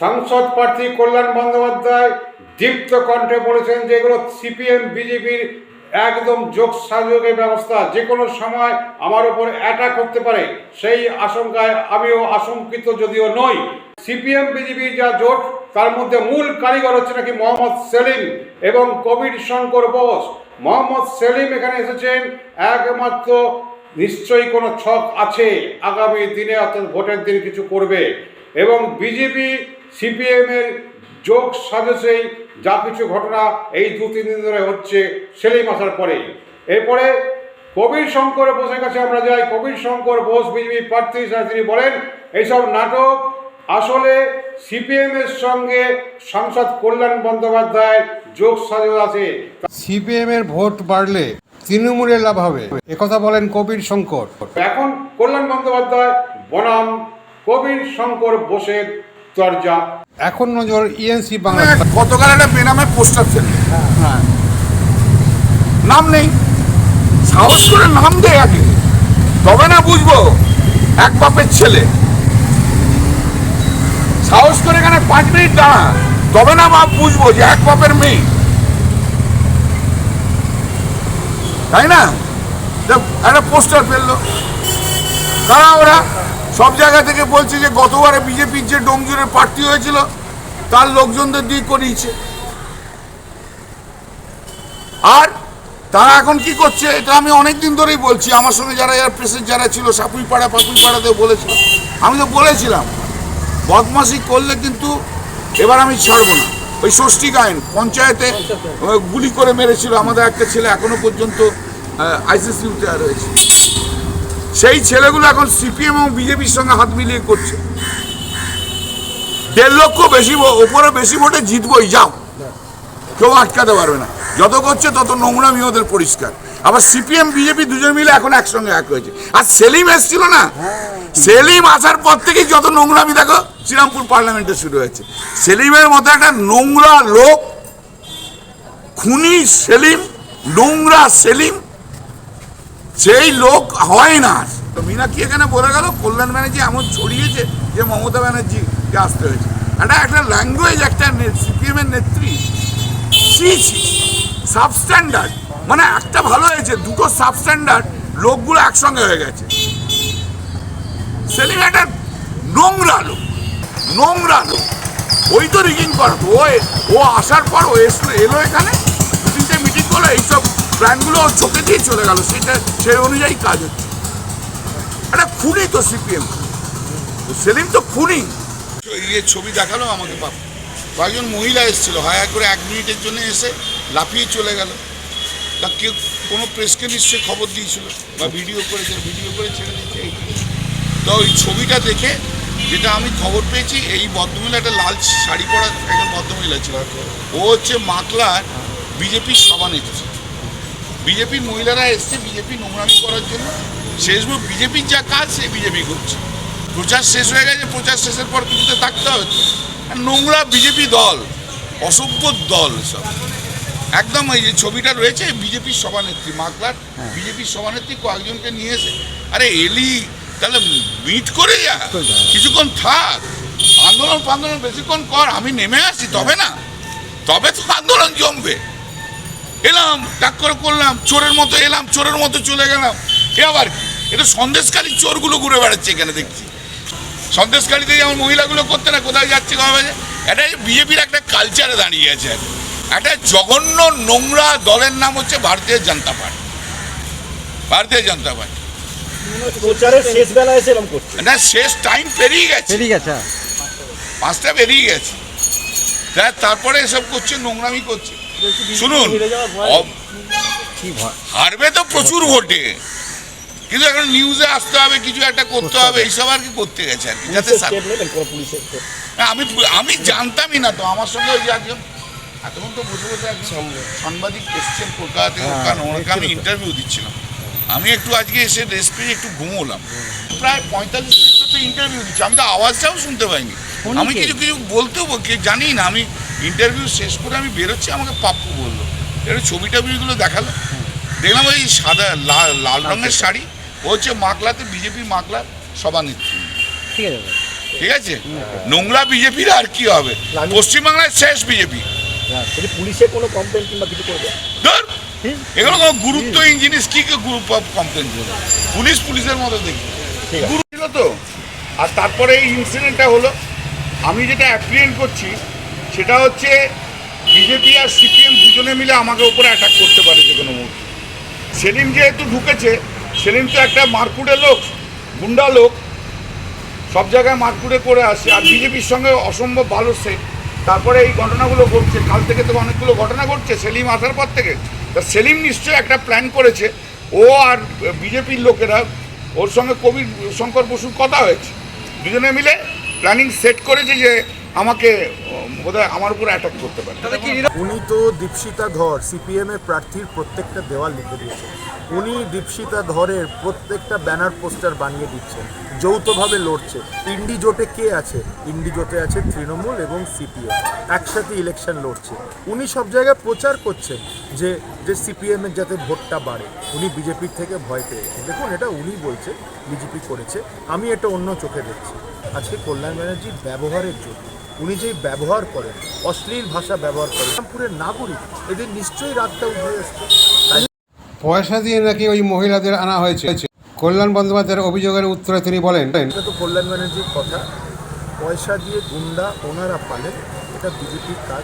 সাংসদ প্রার্থী কল্যাণ বন্দ্যোপাধ্যায় দীপ্ত কণ্ঠে বলেছেন যে এগুলো সিপিএম, বিজেপির একদম যোগ সাযোগের ব্যবস্থা। যে কোনো সময় আমার উপর অ্যাটাক করতে পারে। সেই আশঙ্কায় আমিও আশঙ্কিত যদিও নই। সিপিএম বিজেপির যা জোট, তার মধ্যে মূল কারিগর হচ্ছে নাকি মোহাম্মদ সেলিম এবং কবির শঙ্কর বোস। মোহাম্মদ সেলিম এখানে এসেছেন, একমাত্র নিশ্চয়ই কোনো ছক আছে। আগামী দিনে অর্থাৎ ভোটের দিন কিছু করবে। এবং বিজেপি সিপিএমের যোগ সাজসেই যা কিছু ঘটনা এই দু তিন দিন ধরে হচ্ছে সেলিম আসার পরে এরপরে কবির শঙ্কর বোসের কাছে আমরা যাই। কবির শঙ্কর বোস বিজেপি প্রার্থী হিসেবে তিনি বলেন এইসব নাটক আসলে সিপিএম এর সঙ্গে সাংসদ কল্যাণ বন্দ্যোপাধ্যায়ের যোগ সাজস আছে। সিপিএম এর ভোট বাড়লে তৃণমূলের লাভ হবে। একথা বলেন কবির শঙ্কর। এখন কল্যাণ বন্দ্যোপাধ্যায় বনাম কবির শঙ্কর বোসের চর্চা। এখন নজর ইএনসি বাংলা। গতকাল একটা বেনামে পোস্টার ফেলে নাম নেই। সাহস করে নাম দে আগে। তবে না বুঝব। এক বাপের ছেলে। সাহস করে এখানে পাঁচ মিনিট দাঁড়া। তবে না বাপ বুঝব যে এক বাপের মেয়ে। তাই না? একটা পোস্টার ফেলল কারা ওরা। সব জায়গা থেকে বলছে যে গতবারে বিজেপির যে ডোমজুরের প্রার্থী হয়েছিল, তার লোকজনদের দিয়ে করিয়েছে। আর তারা এখন কি করছে, এটা আমি অনেক দিন ধরেই বলছি, আমার সঙ্গে যারা যারা প্রেসের যারা ছিল সাপুই পাড়া পাপুই পাড়াতেও বলেছিল আমি তো বলেছিলাম বদমাসি করলে কিন্তু এবার আমি ছাড়বো না। ওই ষষ্ঠী গায়ন পঞ্চায়েতে গুলি করে মেরেছিল আমাদের একটা ছেলে, এখনও পর্যন্ত আইসিসিউতে রয়েছে। সেই ছেলেগুলো এখন সিপিএম এবং বিজেপির সঙ্গে হাত মিলিয়ে করছে। দেড় লক্ষ বেশি ওপরে বেশি ভোটে জিতবই, যাও। কেউ আটকাতে পারবে না। যত করছে তত নোংরামি ওদের পরিষ্কার। আবার সিপিএম, বিজেপি দুজন মিলে এখন একসঙ্গে এক হয়েছে। আর সেলিম এসছিল না? সেলিম আসার পর থেকেই যত নোংরামি দেখো শ্রীরামপুর পার্লামেন্টে শুরু হয়েছে। সেলিমের মতো একটা নোংরা লোক, খুনি সেলিম, নোংরা সেলিম সেই লোক হয় না। মীনাক্ষী এখানে বলে গেল, কল্যাণ ব্যানার্জি এমন ছড়িয়েছে যে মমতা ব্যানার্জিকে আসতে হয়েছে। এটা একটা ল্যাঙ্গুয়েজ একটা সিপিএম এর নেত্রী, ছি ছি সাবস্ট্যান্ডার্ড মানে একটা ভালো হয়েছে, দুটো সাবস্ট্যান্ডার্ড লোকগুলো একসঙ্গে হয়ে গেছে। সেলিম একটা নোংরা লোক নোংরা লোক। ওই তো রিগিং করতো ও ও আসার পর ও এসলো, এলো এখানে মিটিং করল, এইসব প্ল্যানগুলো চোখে দিয়ে চলে গেল, সেটা, সেই অনুযায়ী কাজ হচ্ছে। একটা খুনি তো সিপিএম। সেলিম তো খুনি। ইয়ে ছবি দেখাল আমাকে বাপ। কয়েকজন মহিলা এসেছিল, হায়া করে এক মিনিটের জন্য এসে লাফিয়ে চলে গেল। তা কেউ, কোনো প্রেসকে নিশ্চয়ই খবর দিয়েছিল, বা ভিডিও করেছে, ভিডিও করে ছেড়ে এইটুকু। তো ওই ছবিটা দেখে যেটা আমি খবর পেয়েছি, এই ভদ্রমহিলা, একটা লাল শাড়ি পরা একজন ভদ্রমহিলা ছিল। ও হচ্ছে মাতলার বিজেপির সভানেত্রী। বিজেপির মহিলারা এসছে বিজেপি নোংরামি করার জন্য। শেষমেশ বিজেপির যা কাজ সে বিজেপি করছে। প্রচার শেষ হয়ে গেছে প্রচার শেষের পর কিছুতে থাকতে। আর নোংরা বিজেপি দল অসভ্য দল সব। একদম এই যে ছবিটা রয়েছে বিজেপির সভানেত্রী মাকলার বিজেপির সভানেত্রী কয়েকজনকে নিয়ে এসে আরে এলি তাহলে মিট করে যা কিছুক্ষণ থাক। আন্দোলন ফান্দোলন বেশিক্ষণ কর আমি নেমে আসি তবে না। তবে তো আন্দোলন জমবে। এলাম টাক করে করলাম চোরের মতো এলাম চোরের মতো চলে গেলাম। এ আবার এটা সন্দেশকারী চোরগুলো ঘুরে বেড়াচ্ছে এখানে দেখছি। সন্দেশকারীতে যেমন মহিলাগুলো করতে না কোথায় যাচ্ছে কবে এটা বিজেপির একটা কালচারে দাঁড়িয়ে আছে। একটা জঘন্য নোংরা দলের নাম হচ্ছে ভারতীয় জনতা পার্টি। ভারতীয় জনতা পার্টি। না শেষ টাইম পেরিয়ে গেছে। ঠিক আছে পাঁচটা বেরিয়ে গেছে। তারপরে এসব করছে নোংরামি করছে। শুনুন অব- কি ভয়? হারবে তো প্রচুর ভোটে। কিন্তু এখন নিউজে আসতে হবে কিছু একটা করতে হবে এইসব আর কি করতে গেছে আর কি যাতে? আমি আমি জানতামই না তো আমার সঙ্গে ওই যে একজন এতক্ষণ তো বসে বসে একজন সাংবাদিক এসছেন কলকাতা থেকে কারণ ওনাকে আমি ইন্টারভিউ দিচ্ছিলাম। আমি একটু আজকে এসে রেস্ট পেয়ে একটু ঘুমোলাম। প্রায় পঁয়তাল্লিশ মিনিট তো ইন্টারভিউ দিচ্ছি আমি তো আওয়াজটাও শুনতে পাইনি। আমি কিছু কিছু বলতেও বল- জানি না আমি ইন্টারভিউ শেষ করে আমি বেরোচ্ছি আমাকে পাপ্পু বলল। এবার ছবি টবিগুলো দেখাল। দেখলাম ওই সাদা লাল লাল রঙের শাড়ি ও হচ্ছে মাকলাতে বিজেপি মাকলার সভানেত্রী। ঠিক আছে। ঠিক আছে? নোংরা বিজেপির আর কি হবে? পশ্চিমবাংলায় শেষ বিজেপি। পুলিশে কোনো কমপ্লেন কিংবা কিছু করবে। ধর এগুলো কোনো গুরুত্বহীন জিনিস কি কমপ্লেন করবে? পুলিশ পুলিশের মতো দেখি গুরু ছিল তো। আর তারপরে এই ইনসিডেন্টটা হলো আমি যেটা অ্যাপ্রিয়েন্ট করছি সেটা হচ্ছে বিজেপি আর সিপিএম দুজনে মিলে আমাকে উপরে অ্যাটাক করতে পারে যে কোনো মুহূর্তে। সেলিম যেহেতু ঢুকেছে, সেলিম তো একটা মারকুড়ে লোক, গুন্ডা লোক, সব জায়গায় মারকুড়ে করে আসে। আর বিজেপির সঙ্গে অসম্ভব ভালো সে। তারপরে এই ঘটনাগুলো ঘটছে, কাল থেকে তো অনেকগুলো ঘটনা ঘটছে, সেলিম আসার পর থেকে। তা সেলিম নিশ্চয়ই একটা প্ল্যান করেছে। ও আর বিজেপির লোকেরা, ওর সঙ্গে কবি শঙ্কর বসুর কথা হয়েছে। দুজনে মিলে প্ল্যানিং সেট করেছে যে আমাকে বোধহয় আমার উপর অ্যাটাক করতে পারে। উনি তো দীপশিতা ধর সিপিএম এর প্রার্থীর প্রত্যেকটা দেওয়াল লিখে দিয়েছেন উনি দীপশিতা ধরের প্রত্যেকটা ব্যানার পোস্টার বানিয়ে দিচ্ছেন যৌথভাবে লড়ছে। ইন্ডি জোটে কে আছে? ইন্ডি জোটে আছে তৃণমূল এবং সিপিএম একসাথে ইলেকশন লড়ছে। উনি সব জায়গায় প্রচার করছেন যে যে সিপিএম এর যাতে ভোটটা বাড়ে। উনি বিজেপির থেকে ভয় পেয়েছেন। দেখুন এটা উনি বলছে বিজেপি করেছে। আমি এটা অন্য চোখে দেখছি। আজকে কল্যাণ ব্যানার্জির ব্যবহারের জন্য উনি যেই ব্যবহার করেন অশ্লীল ভাষা ব্যবহার করেন রামপুরের নাগরিক এদের নিশ্চয়ই রাতটা উঠে আসছে। পয়সা দিয়ে নাকি ওই মহিলাদের আনা হয়েছে। কল্যাণ বন্দ্যোপাধ্যায়ের অভিযোগের উত্তরে তিনি বলেন এটা তো কল্যাণ ব্যানার্জির কথা। পয়সা দিয়ে গুন্ডা ওনারা পালেন এটা বিজেপির কাজ।